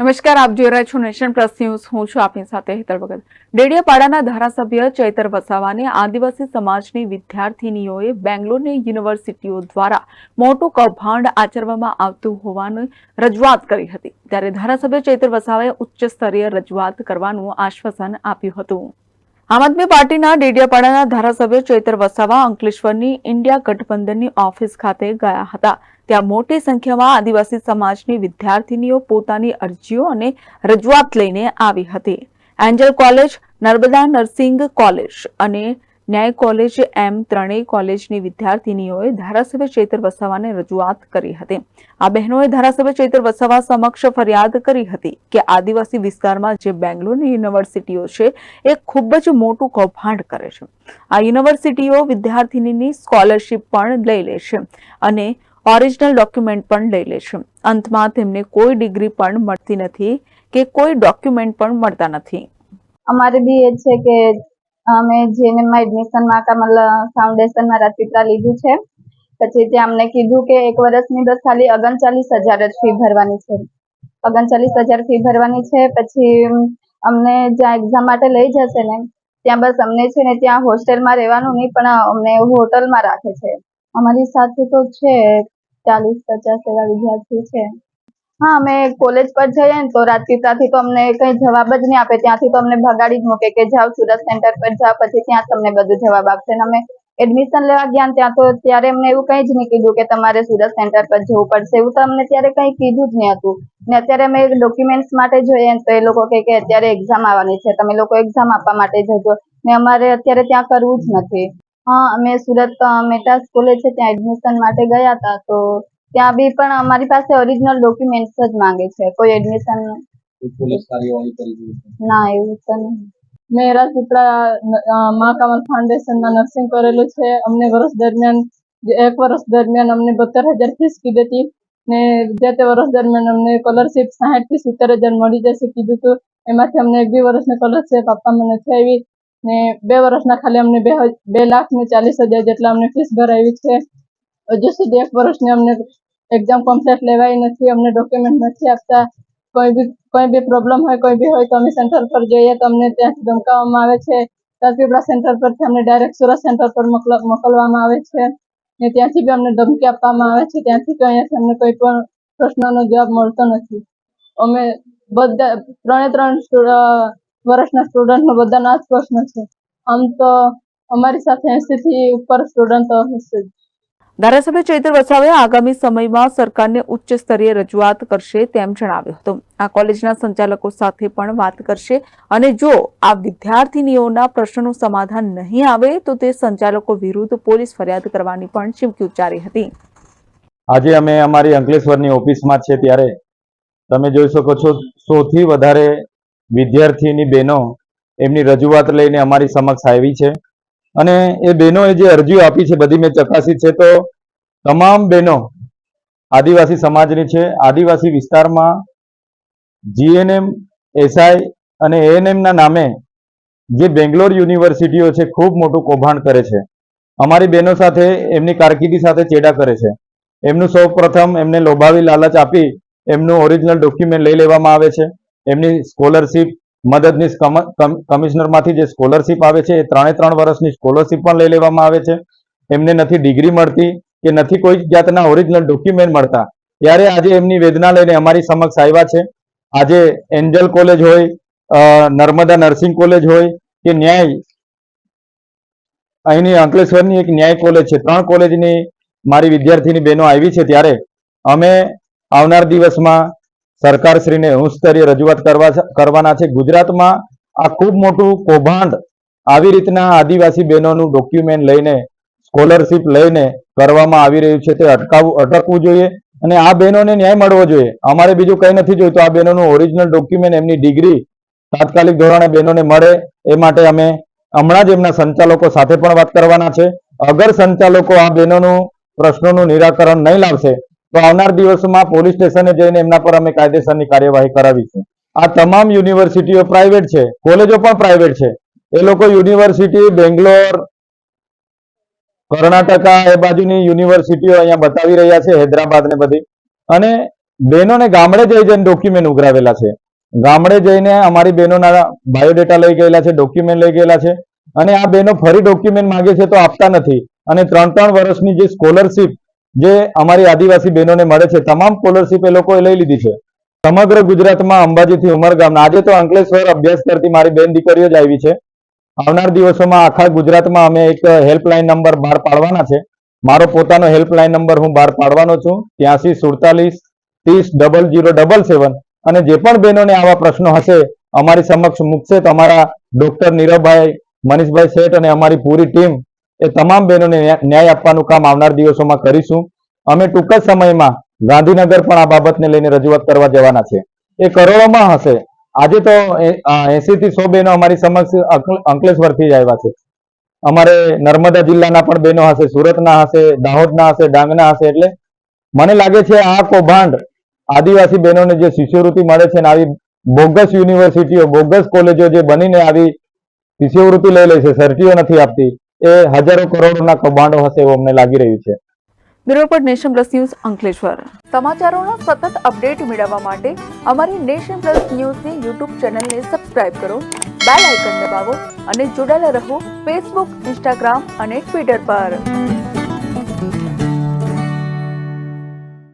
નમસ્કાર, આપ જોઈ રહ્યા છો નેશન પ્લસ ન્યૂઝ. હું છું આપની સાથે હેતલ ભગત. ડેડિયાપાડાના ધારાસભ્ય ચૈતર વસાવાને આદિવાસી સમાજની વિદ્યાર્થીનીઓએ બેંગ્લોરની યુનિવર્સિટીઓ દ્વારા મોટું કૌભાંડ આચરવામાં આવતું હોવાની રજૂઆત કરી હતી. ત્યારે ધારાસભ્ય ચૈતર વસાવાએ ઉચ્ચ સ્તરીય રજૂઆત કરવાનું આશ્વાસન આપ્યું હતું. આમ આદમી પાર્ટીના ડેડિયાપાડાના ધારાસભ્ય ચૈતર વસાવા અંકલેશ્વરની ઇન્ડિયા ગઠબંધનની ઓફિસ ખાતે ગયા હતા. ત્યાં મોટી સંખ્યામાં આદિવાસી સમાજની વિદ્યાર્થીનીઓ પોતાની અરજીઓ અને રજૂઆત લઈને આવી હતી. Angel college, Narmada nursing college અને ન્યાય કોલેજ એમ ત્રણેય કોલેજની વિદ્યાર્થીનીઓએ ધારાસભ્ય ચેતર વસાવાને રજૂઆત કરી હતી. આ બહેનોએ ધારાસભ્ય ચેતર વસાવા સમક્ષ ફરિયાદ કરી હતી કે આદિવાસી વિસ્તારમાં જે બેંગ્લોરની યુનિવર્સિટીઓ છે, એ ખૂબ જ મોટું કૌભાંડ કરે છે. આ યુનિવર્સિટીઓ વિદ્યાર્થીનીની સ્કોલરશિપ પણ લઈ લે છે અને ઓરિજિનલ ડોક્યુમેન્ટ પણ લઈ લે અંતમાં તેમને કોઈ ડિગ્રી પણ મળતી નથી કે કોઈ ડોક્યુમેન્ટ પણ મળતા નથી. અમારે બી એ છે કે અમે જેએનએમમાં એડમિશનમાં કમલ ફાઉન્ડેશનમાં રાજપીપળા લીધું છે. પછી ત્યાં અમને કીધું કે એક વર્ષની બસ ખાલી ઓગણચાલીસ હજાર જ ફી ભરવાની છે. ઓગણચાલીસ હજાર ફી ભરવાની છે, પછી અમને જ્યાં એક્ઝામ માટે લઈ જશે ને, ત્યાં બસ અમને છે ને ત્યાં હોસ્ટેલમાં રહેવાનું નહીં, પણ અમને હોટલમાં રાખે છે. અમારી સાથે તો છે, ચાલીસ પચાસ એવા વિદ્યાર્થી છે. હા, અમે કોલેજ પર જઈએ ને તો રાજપીપળાથી તો અમને કઈ જવાબ જ નહીં આપે. ત્યાંથી તો અમને ભગાડી જ મૂકે કે જાઓ, સુરત સેન્ટર પર જાઓ, પછી ત્યાં તમને બધું જવાબ આપશે. અને અમે એડમિશન લેવા ગયા ત્યાં તો ત્યારે અમને એવું કંઈ જ નહીં કીધું કે તમારે સુરત સેન્ટર પર જવું પડશે. એવું તો અમને ત્યારે કંઈ કીધું જ નહીં હતું. ને અત્યારે અમે ડોક્યુમેન્ટ્સ માટે જોઈએ તો એ લોકો કહે કે અત્યારે એક્ઝામ આવવાની છે. તમે લોકો એક્ઝામ આપવા માટે જજો. ને અમારે અત્યારે ત્યાં કરવું જ નથી. હા અમે સુરત મેટા સ્કૂલે છે ત્યાં એડમિશન માટે ગયા હતા. તો ત્યાં બી પણ અમારી પાસે ઓરિજિનલ ડોક્યુમેન્ટ્સ જ માંગે છે. કોઈ એડમિશન ના એવું તો નહીં. મેં રાજપીપળા મા કમલ ફાઉન્ડેશનમાં નર્સિંગ કરેલું છે. અમને વર્ષ દરમિયાન એક વર્ષ દરમિયાન અમને બોતેર હજાર ફીસ કીધી હતી. ને જે તે વર્ષ દરમિયાન અમને સ્કોલરશીપ સાહીઠથી સિત્તેર હજાર મળી જશે કીધું હતું. એમાંથી અમને એક બી વર્ષની સ્કોલરશીપ આપવામાં નથી આવી ને બે વર્ષના ખાલી અમને બે બે લાખ ને ચાલીસ હજાર જેટલા અમને ફીસ ભરાવી છે. હજુ સુધી એક વર્ષની અમને એક્ઝામ કમ્પ્લીટ લેવાય નથી, અમને ડોક્યુમેન્ટ નથી આપતા. કોઈ બી કોઈ બી પ્રોબ્લેમ હોય, કોઈ બી હોય તો અમે સેન્ટર પર જઈએ, તો અમને ત્યાંથી ધમકાવવામાં આવે છે. રાજપીપળા સેન્ટર પરથી અમને ડાયરેક્ટ સુરત સેન્ટર પર મોકલ- મોકલવામાં આવે છે. ને ત્યાંથી બી અમને ધમકી આપવામાં આવે છે. ત્યાંથી તો અહીંયાથી અમને કોઈ પણ પ્રશ્નનો જવાબ મળતો નથી. અમે બધા, ત્રણે ત્રણ વર્ષના સ્ટુડન્ટનો બધાના આ જ પ્રશ્ન છે. આમ તો અમારી સાથે એંસી થી ઉપર સ્ટુડન્ટો હશે ધારાસભ્ય ચૈતર વસાવે આગામી સમયમાં સરકારને ઉચ્ચ સ્તરીય રજૂઆત કરશે તેમ જણાવ્યું હતું. આ કોલેજના સંચાલકો સાથે પણ વાત કરશે અને જો આ વિદ્યાર્થીનીઓના પ્રશ્નનું સમાધાન નહીં આવે તો તે સંચાલકો વિરુદ્ધ પોલીસ ફરિયાદ કરવાની પણ ચીમકી ઉચ્ચારી હતી. આજે અમે અમારી અંકલેશ્વરની ઓફિસમાં છે ત્યારે તમે જોઈ શકો છો સૌથી વધારે વિદ્યાર્થીની બહેનો એમની રજૂઆત લઈને અમારી સમક્ષ આવી છે. અને એ બહેનોએ જે અરજીઓ આપી છે, બધી મેં ચકાસી છે. તો તમામ બહેનો આદિવાસી સમાજની છે. આદિવાસી વિસ્તારમાં જીએનએમ, એસઆઈ અને એએનએમના નામે જે બેંગ્લોર યુનિવર્સિટીઓ છે, ખૂબ મોટું કૌભાંડ કરે છે. અમારી બહેનો સાથે એમની કારકિર્દી સાથે ચેડા કરે છે. એમનું સૌ પ્રથમ એમને લોભાવી લાલચ આપી એમનું ઓરિજિનલ ડોક્યુમેન્ટ લઈ લેવામાં આવે છે. એમની સ્કોલરશીપ મદદનીશ કમ- કમ- કમિશનરમાંથી જે સ્કોલરશીપ આવે છે, એ ત્રણે ત્રણ વર્ષની સ્કોલરશીપ પણ લઈ લેવામાં આવે છે. એમને નથી ડિગ્રી મળતી કે નથી કોઈ જાતના ઓરિજિનલ ડોક્યુમેન્ટ મળતા. ત્યારે આજે એમની વેદના લઈને અમારી સમક્ષ આવ્યા છે. આજે એન્જલ કોલેજ હોય નર્મદા નર્સિંગ કોલેજ હોય, કે ન્યાય, અહીંની અંકલેશ્વરની એક ન્યાય કોલેજ છે. ત્રણ કોલેજની મારી વિદ્યાર્થીની બહેનો આવી છે ત્યારે. અમે આવનાર દિવસમાં સરકારશ્રીને ઉચ્ચ સ્તરીય રજૂઆત કરવા કરવાના છે. ગુજરાતમાં આ ખૂબ મોટું કૌભાંડ આવી રીતના આદિવાસી બહેનોનું ડોક્યુમેન્ટ લઈને સ્કોલરશીપ લઈને કરવામાં આવી રહ્યું છે. તે અટકાવવું અટકવું જોઈએ અને આ બહેનોને ન્યાય મળવો જોઈએ. અમારે બીજું કંઈ નથી જોઈતું. આ બહેનોનું ઓરિજિનલ ડોક્યુમેન્ટ એમની ડિગ્રી તાત્કાલિક ધોરણે બહેનોને મળે એ માટે અમે હમણાં જ એમના સંચાલકો સાથે પણ વાત કરવાના છે. અગર સંચાલકો આ બહેનોનું પ્રશ્નોનું નિરાકરણ નહીં લાવશે તો આવનાર દિવસમાં પોલીસ સ્ટેશને જઈને એમના પર અમે કાયદેસરની કાર્યવાહી કરાવીશું. આ તમામ યુનિવર્સિટીઓ પ્રાઇવેટ છે, કોલેજો પણ પ્રાઇવેટ છે. એ લોકો યુનિવર્સિટી, બેંગ્લોર, કર્ણાટકા એ બાજુની યુનિવર્સિટીઓ અહીંયા બતાવી રહ્યા છે, હૈદરાબાદ ને બધી. અને બહેનોને ગામડે જઈ જઈને ડોક્યુમેન્ટ ઉઘરાવેલા છે. ગામડે જઈને અમારી બહેનોના બાયોડેટા લઈ ગયેલા છે, ડોક્યુમેન્ટ લઈ ગયેલા છે. અને આ બહેનો ફરી ડોક્યુમેન્ટ માંગે છે તો આપતા નથી. અને ત્રણ ત્રણ વર્ષની જે સ્કોલરશીપ જે અમારી આદિવાસી બહેનોને મળે છે. તમામ સ્કોલરશીપ એ લોકોએ લઈ લીધી છે. સમગ્ર ગુજરાતમાં અંબાજીથી ઉમરગામના આજે તો અંકલેશ્વર અભ્યાસ કરતી મારી બેન દીકરીઓ જ આવી છે. આવનાર દિવસોમાં આખા ગુજરાતમાં અમે એક હેલ્પલાઇન નંબર બહાર પાડવાના છે. મારો પોતાનો હેલ્પલાઇન નંબર હું બહાર પાડવાનો છું. ત્યાંસી સુડતાલીસ ત્રીસ ડબલ જીરો ડબલ સેવન અને જે પણ બહેનોને આવા પ્રશ્નો હશે, અમારી સમક્ષ મૂકશે તો અમારા ડોક્ટર નીરવભાઈ, મનીષભાઈ શેઠ અને અમારી પૂરી ટીમ એ તમામ બહેનોને ન્યાય આપવાનું કામ આવનાર દિવસોમાં કરીશું. અમે ટૂંક જ સમયમાં ગાંધીનગર પણ આ બાબતને લઈને રજૂઆત કરવા જવાના છે. એ કરોડોમાં હશે. આજે તો એસી થી સો બહેનો અમારી સમક્ષ અંકલેશ્વરથી જ આવ્યા છે. અમારે નર્મદા જિલ્લાના પણ બહેનો હશે, સુરતના હશે, દાહોદના હશે, ડાંગના હશે એટલે મને લાગે છે આ કૌભાંડ આદિવાસી બહેનોને જે શિષ્યવૃત્તિ મળે છે ને આવી બોગસ યુનિવર્સિટીઓ, બોગસ કોલેજો જે બનીને આવી શિષ્યવૃત્તિ લઈ લે છે, સર્ટીઓ નથી આપતી. એ હજારો કરોડોના કૌભાંડો હશે એવું અમને લાગી રહ્યું છે. બ્યુરો પર નેશન પ્લસ ન્યૂઝ અંકલેશ્વર. સમાચારોના સતત અપડેટ મેળવવા માટે અમારી નેશન પ્લસ ન્યૂઝની યુટ્યુબ ચેનલને સબસ્ક્રાઇબ કરો બેલ આઇકન દબાવો અને જોડાયેલા રહો ફેસબુક ઇન્સ્ટાગ્રામ અને ટ્વિટર પર.